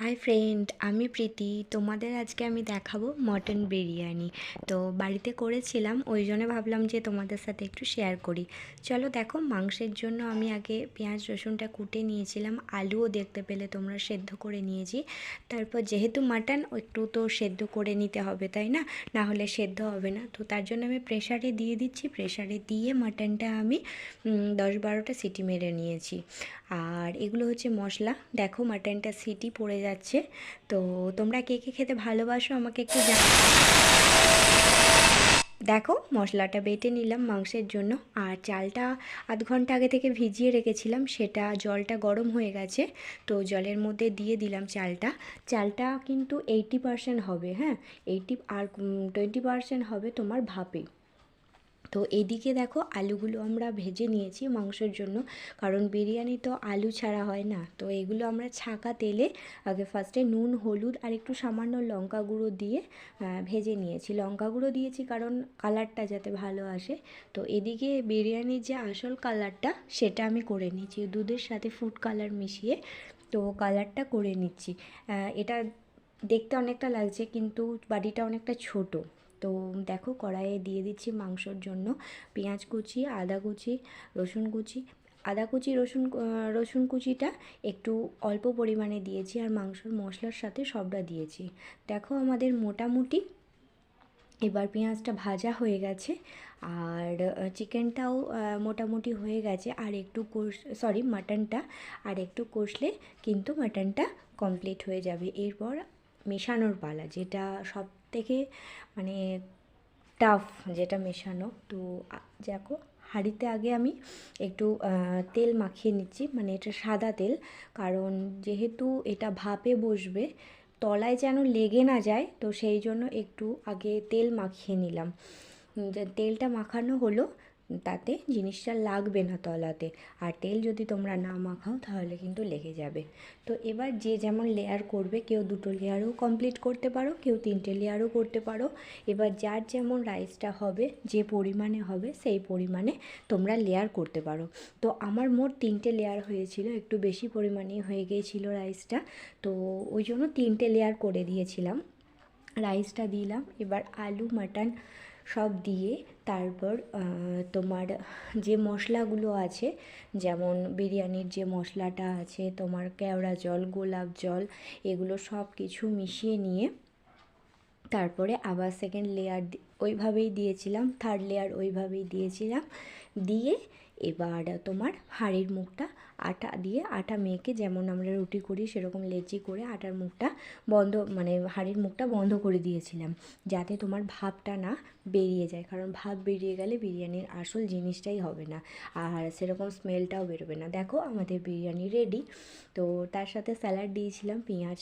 Hi friend আমি প্রীতি। তোমাদের আজকে আমি দেখাবো মটন বিরিয়ানি। তো বাড়িতে করেছিলাম, ওই জন্য ভাবলাম যে তোমাদের সাথে একটু শেয়ার করি। চলো দেখো, মাংসের জন্য আমি আগে পেঁয়াজ, রসুনটা কুটে নিয়েছিলাম। আলুও দেখতে পেলে তোমরা সেদ্ধ করে নিয়েছি। তারপর যেহেতু মাটন, একটু তো সেদ্ধ করে নিতে হবে, তাই না? না হলে সেদ্ধ হবে না। তো তার জন্য আমি প্রেশারে দিয়ে দিচ্ছি। প্রেশারে দিয়ে মাটনটা আমি দশ বারোটা সিটি মেরে নিয়েছি। আর এগুলো হচ্ছে মশলা। দেখো, মাটনটা সিটি পড়ে যাচ্ছে। তো তোমরা কে কে খেতে ভালোবাসো আমাকে একটু জানো দেখো, মশলাটা বেটে নিলাম মাংসের জন্য। আর চালটা আধ ঘণ্টা আগে থেকে ভিজিয়ে রেখেছিলাম, সেটা জলটা গরম হয়ে গেছে, তো জলের মধ্যে দিয়ে দিলাম চালটা। চালটা কিন্তু এইটি পারসেন্ট হবে হ্যাঁ? এইটি আর টোয়েন্টি পারসেন্ট হবে তোমার ভাপে। তো এদিকে দেখো আলুগুলো আমরা ভেজে নিয়েছি মাংসের জন্য। কারণ বিরিয়ানি তো আলু ছাড়া হয় না। তো এগুলো আমরা ছাকা তেলে আগে ফার্স্টে নুন, হলুদ আর একটু সামান্য লঙ্কা গুঁড়ো দিয়ে ভেজে নিয়েছি। লঙ্কা গুঁড়ো দিয়েছি কারণ কালারটা যাতে ভালো আসে। তো এদিকে বিরিয়ানির যে আসল কালারটা সেটা আমি করে নিচ্ছি দুধের সাথে ফুড কালার মিশিয়ে তো কালারটা করে নিচ্ছি। এটা দেখতে অনেকটা লাগছে কিন্তু বাড়িটা অনেকটা ছোট। তো দেখো কড়াইয়ে দিয়ে দিচ্ছি মাংসর জন্য পেঁয়াজ কুচি, আদা কুচি, রসুন কুচি। আদা কুচি, রসুন রসুন কুচিটা একটু অল্প পরিমাণে দিয়েছি আর মাংসর মশলার সাথে সবটা দিয়েছি। দেখো আমাদের মোটামুটি এবার পেঁয়াজটা ভাজা হয়ে গেছে আর চিকেনটাও মোটামুটি হয়ে গেছে আর একটু কষ সরি মাটনটা আর একটু কষলে কিন্তু মাটনটা কমপ্লিট হয়ে যাবে। এরপর মেশানোর পালা যেটা সব থেকে মানে টাফ যেটা মেশানো, তো দেখো হাঁড়িতে আগে আমি একটু তেল মাখিয়ে নিচ্ছি মানে এটা সাদা তেল, কারণ যেহেতু এটা ভাপে বসবে, তলায় যেন লেগে না যায়, তো সেই জন্য একটু আগে তেল মাখিয়ে নিলাম। তেলটা মাখানো হলো তাতে জিনিসটা লাগবে না তলাতে। আর তেল যদি তোমরা না মাখাও, তাহলে কিন্তু লেগে যাবে। তো এবার যে যেমন লেয়ার করবে, কেউ দুটো লেয়ারও কমপ্লিট করতে পারো, কেউ তিনটে লেয়ারও করতে পারো। এবার যার যেমন রাইসটা হবে, যে পরিমাণে হবে, সেই পরিমাণে তোমরা লেয়ার করতে পারো। তো আমার মোট তিনটে লেয়ার হয়েছিল, একটু বেশি পরিমাণেই হয়ে গিয়েছিল রাইসটা তো ওই জন্য তিনটে লেয়ার করে দিয়েছিলাম। রাইসটা দিলাম। এবার আলু মাটন সব দিয়ে তারপর তোমার যে মশলাগুলো আছে, যেমন বিরিয়ানির যে মশলাটা আছে, তোমার কেওড়া জল, গোলাপ জল, এগুলো সব কিছু মিশিয়ে নিয়ে তারপরে আবার সেকেন্ড লেয়ার ওইভাবেই দিয়েছিলাম থার্ড লেয়ার ওইভাবেই দিয়েছিলাম। দিয়ে এবার তোমার হাঁড়ির মুখটা আটা দিয়ে, আটা মেখে যেমন আমরা রুটি করি সেরকম লেচি করে আটার মুখটা বন্ধ মানে হাঁড়ির মুখটা বন্ধ করে দিয়েছিলাম। যাতে তোমার ভাবটা না বেরিয়ে যায়, কারণ ভাব বেরিয়ে গেলে বিরিয়ানির আসল জিনিসটাই হবে না। আর সেরকম স্মেলটাও বেরোবে না। দেখো আমাদের বিরিয়ানি রেডি তো তার সাথে স্যালাড দিয়েছিলাম, পেঁয়াজ